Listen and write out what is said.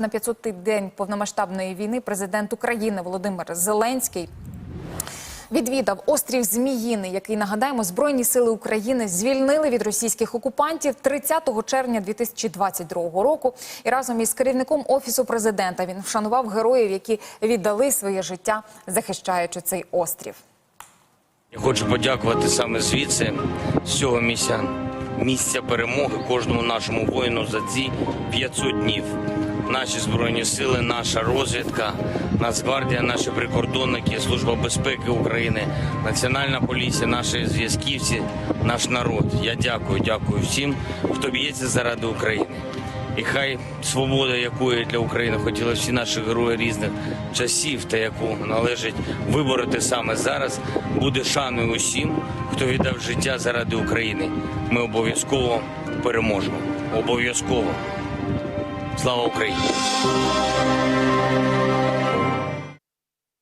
На 500-й день повномасштабної війни президент України Володимир Зеленський відвідав острів Зміїний, який нагадаємо, збройні сили України звільнили від російських окупантів 30 червня 2022 року. І разом із керівником офісу президента він вшанував героїв, які віддали своє життя, захищаючи цей острів. Я хочу подякувати саме звідси, з цього місця, місця перемоги кожному нашому воїну за ці 500 днів. Наші збройні сили, наша розвідка, Нацгвардія, наші прикордонники, Служба безпеки України, Національна поліція, наші зв'язківці, наш народ. Я дякую, дякую всім, хто б'ється заради України. І хай свобода, якої для України хотіли всі наші герої різних часів, та яку належить вибороти саме зараз, буде шаною усім, хто віддав життя заради України. Ми обов'язково переможемо. Обов'язково. Слава Україні!